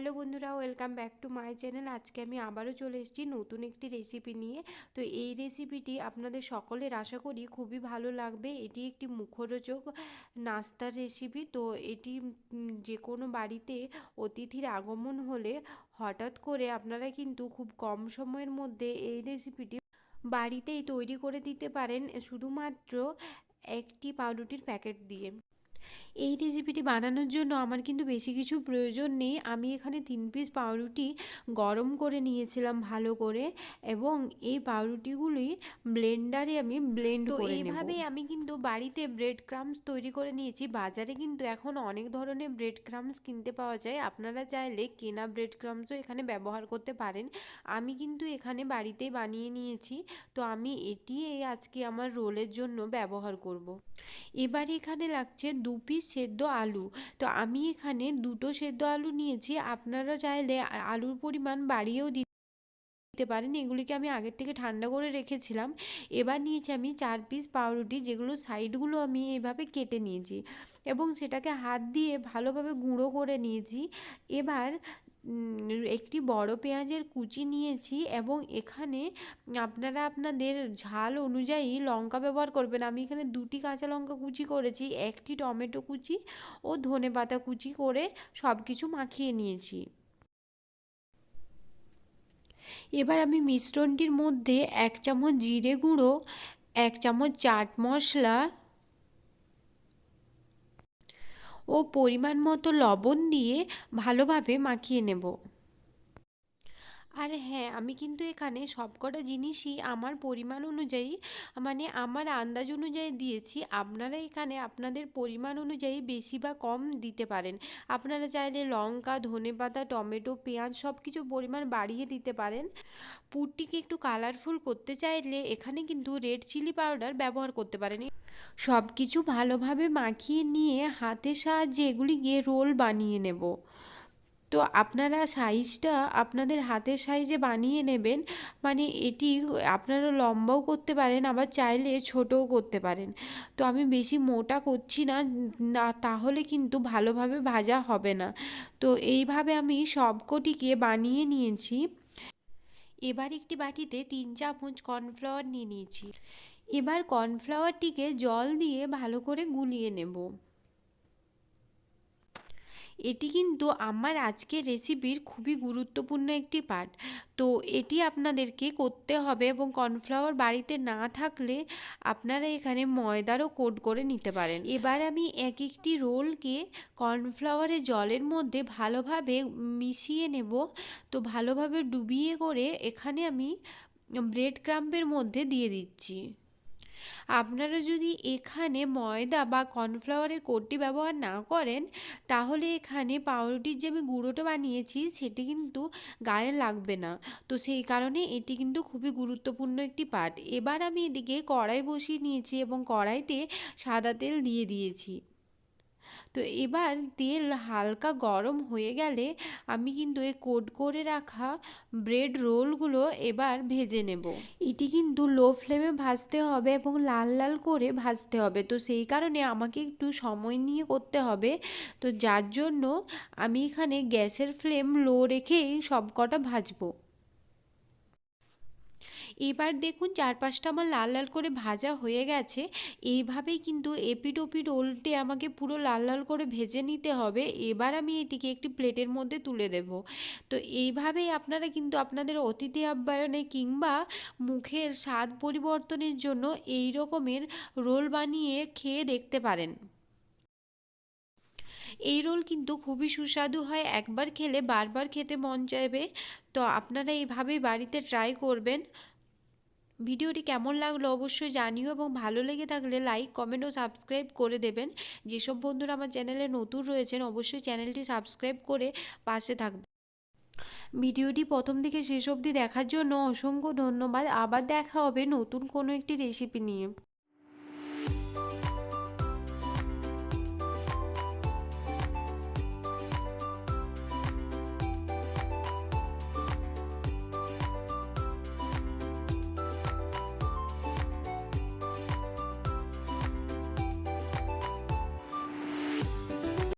Hello বন্ধুরা, welcome back to my channel. আজকে আমি আবারও চলে এসেছি নতুন একটি রেসিপি নিয়ে। তো এই রেসিপিটি আপনাদের সকলের আশা করি খুবই ভালো লাগবে। এটি একটি মুখরোচক নাস্তার রেসিপি তো এটি যে কোনো বাড়িতে অতিথির আগমন হলে হঠাৎ করে আপনারা কিন্তু খুব কম সময়ের মধ্যে এই রেসিপিটি বাড়িতেই তৈরি করে দিতে পারেন। শুধুমাত্র একটি পাউরুটির প্যাকেট দিয়ে। এই রেসিপিটি বানানোর জন্য আমার কিন্তু বেশি কিছু প্রয়োজন নেই। আমি এখানে তিন পিস পাউরুটি গরম করে নিয়েছিলাম ভালো করে এবং এই পাউরুটিগুলি ব্লেন্ডারে আমি ব্লেন্ড করে এইভাবেই এইভাবেই আমি কিন্তু বাড়িতে ব্রেড ক্রামস তৈরি করে নিয়েছি। বাজারে কিন্তু এখন অনেক ধরনের ব্রেড ক্রামস কিনতে পাওয়া যায়। আপনারা চাইলে কেনা ব্রেড ক্রামসও এখানে ব্যবহার করতে পারেন। আমি কিন্তু এখানে বাড়িতেই বানিয়ে নিয়েছি। তো আমি এটি এই আজকে আমার রোলের জন্য ব্যবহার করব। এবার এখানে লাগছে দু পিস সেদ্ধ আলু। তো আমি এখানে দুটো সেদ্ধ আলু নিয়েছি। আপনারা চাইলে আলুর পরিমাণ বাড়িয়েও দিতে দিতে পারেন। এগুলিকে আমি আগের থেকে ঠান্ডা করে রেখেছিলাম। এবার নিয়েছি আমি চার পিস পাউরুটি, যেগুলো সাইডগুলো আমি এভাবে কেটে নিয়েছি। এবং সেটাকে হাত দিয়ে ভালোভাবে গুঁড়ো করে নিয়েছি। এবার একটি বড় পেঁয়াজের কুচি নিয়েছি এবং এখানে আপনারা আপনাদের ঝাল অনুযায়ী লঙ্কা ব্যবহার করবেন। আমি এখানে দুটি কাঁচা লঙ্কা কুচি করেছি, একটি টমেটো কুচি ও ধনে পাতা কুচি করে সব কিছু মাখিয়ে নিয়েছি। এবার আমি মিশ্রণটির মধ্যে এক চামচ জিরে গুঁড়ো, এক চামচ চাট মশলা ও পরিমাণ মতো লবণ দিয়ে ভালোভাবে মাখিয়ে নেব। আর হ্যাঁ আমি কিন্তু এখানে সবকটা জিনিসই আমার পরিমাণ অনুযায়ী মানে আমার আন্দাজ অনুযায়ী দিয়েছি। আপনারা এখানে আপনাদের পরিমাণ অনুযায়ী বেশি বা কম দিতে পারেন। আপনারা চাইলে লঙ্কা, ধনেপাতা, টমেটো, পেঁয়াজ সব কিছু পরিমাণ বাড়িয়ে দিতে পারেন। পুরটিকে একটু কালারফুল করতে চাইলে এখানে কিন্তু রেড চিলি পাউডার ব্যবহার করতে পারেন। সব কিছু ভালোভাবে মাখিয়ে নিয়ে হাতের সাহায্যে এগুলিকে রোল বানিয়ে নেব। তো আপনারা সাইজটা আপনাদের হাতের সাইজে বানিয়ে নেবেন। মানে এটি আপনারা লম্বাও করতে পারেন, আবার চাইলে ছোটও করতে পারেন। তো আমি বেশি মোটা করছি না না তাহলে কিন্তু ভালোভাবে ভাজা হবে না। তো এইভাবে আমি সবকটিকে বানিয়ে নিয়েছি। এবার একটি বাটিতে তিন চামচ কর্নফ্লাওয়ার নিয়ে নিয়েছি। এবার কর্নফ্লাওয়ারটিকে জল দিয়ে ভালো করে গুলিয়ে নেব। এটি কিন্তু আমার আজকের রেসিপির খুবই গুরুত্বপূর্ণ একটি পার্ট তো এটি আপনাদেরকে করতে হবে এবং কর্নফ্লাওয়ার বাড়িতে না থাকলে আপনারা এখানে ময়দারও কোট করে নিতে পারেন। এবার আমি এক একটি রোলকে কর্নফ্লাওয়ারের জলের মধ্যে ভালোভাবে মিশিয়ে নেব। তো ভালোভাবে ডুবিয়ে করে এখানে আমি ব্রেড ক্রাম্পের মধ্যে দিয়ে দিচ্ছি। আপনারা যদি এখানে ময়দা বা কর্নফ্লাওয়ারের কোটটি ব্যবহার না করেন, তাহলে এখানে পাউরুটির যে আমি গুঁড়োটা বানিয়েছি, সেটি কিন্তু গায়ে লাগবে না। তো সেই কারণে এটি কিন্তু খুবই গুরুত্বপূর্ণ একটি পার্ট। এবার আমি এদিকে কড়াই বসিয়ে নিয়েছি এবং কড়াইতে সাদা তেল দিয়ে দিয়েছি। তো এবার তেল হালকা গরম হয়ে গেলে আমি কিন্তু এই কোট করে রাখা ব্রেড রোলগুলো এবার ভেজে নেব। এটি কিন্তু লো ফ্লেমে ভাজতে হবে এবং লাল লাল করে ভাজতে হবে। তো সেই কারণে আমাকে একটু সময় নিয়ে করতে হবে। তো যার জন্য আমি এখানে গ্যাসের ফ্লেম লো রেখেই সব কটা ভাজবো। এবার দেখুন চারপাশটা আমার লাল লাল করে ভাজা হয়ে গেছে। এইভাবেই কিন্তু এপিট ওপিট উল্টে আমাকে পুরো লাল লাল করে ভেজে নিতে হবে। এবার আমি এটিকে একটি প্লেটের মধ্যে তুলে দেব। তো এইভাবেই আপনারা কিন্তু আপনাদের অতিথি আপ্যায়নে কিংবা মুখের স্বাদ পরিবর্তনের জন্য এই রকমের রোল বানিয়ে খেয়ে দেখতে পারেন। এই রোল কিন্তু খুবই সুস্বাদু হয়। একবার খেলে বারবার খেতে মন চাইবে। তো আপনারা এইভাবেই বাড়িতে ট্রাই করবেন। ভিডিওটি কেমন লাগল অবশ্যই জানিও এবং ভালো লেগে থাকলে লাইক, কমেন্ট ও সাবস্ক্রাইব করে দেবেন। যেসব বন্ধুরা আমার চ্যানেলে নতুন রয়েছেন অবশ্যই চ্যানেলটি সাবস্ক্রাইব করে পাশে থাকবে ভিডিওটি প্রথম থেকে শেষ অবধি দেখার জন্য অসংখ্য ধন্যবাদ। আবার দেখা হবে নতুন কোনো একটি রেসিপি নিয়ে।